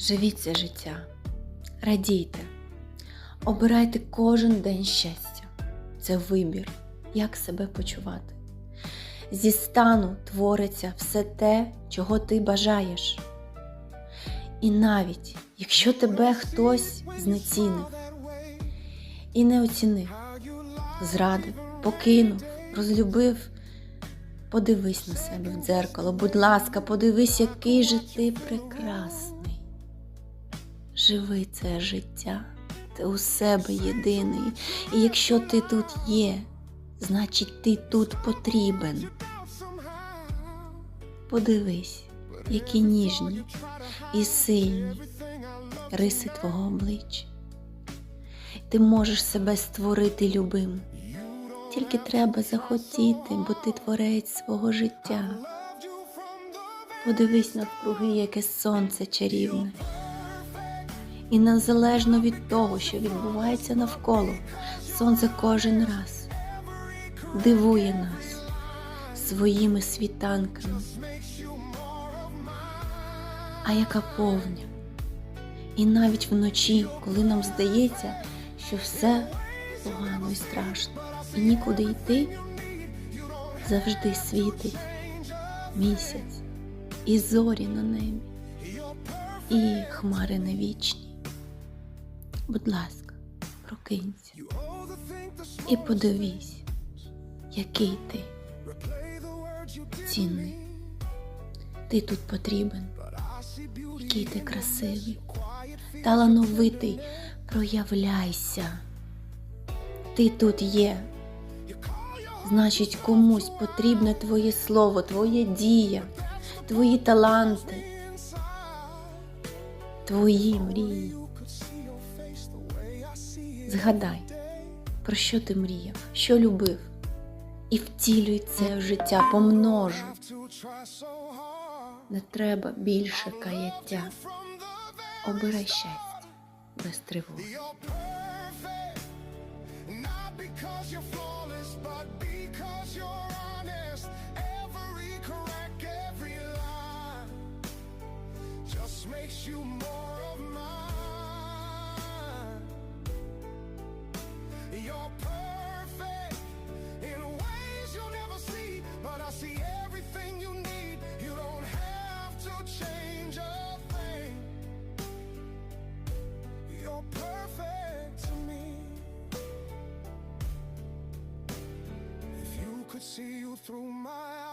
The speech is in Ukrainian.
Живіть це життя, радійте, обирайте кожен день щастя. Це вибір, як себе почувати. Зі стану твориться все те, чого ти бажаєш. І навіть якщо тебе хтось знецінив і не оцінив, зрадив, покинув, розлюбив, подивись на себе в дзеркало, будь ласка, подивись, який же ти прекрасний. Живи це життя, ти у себе єдиний, і якщо ти тут є, значить ти тут потрібен. Подивись, які ніжні і сильні риси твого обличчя. Ти можеш себе створити любим. Тільки треба захотіти, бо ти творець свого життя. Подивись навкруги, яке сонце чарівне. І незалежно від того, що відбувається навколо, сонце кожен раз дивує нас своїми світанками. А яка повня. І навіть вночі, коли нам здається, що все погано і страшно, і нікуди йти, завжди світить місяць, і зорі на небі, і хмари не вічні. Будь ласка, прокинься і подивись, який ти цінний. Ти тут потрібен, який ти красивий, талановитий, проявляйся. Ти тут є. Значить, комусь потрібне твоє слово, твоя дія, твої таланти, твої мрії. Згадай, про що ти мріяв, що любив, і втілюй це в життя, помножуй. Не треба більше каяття. Обирай щастя без тривоги. Makes you more of mine. could see you through my eyes.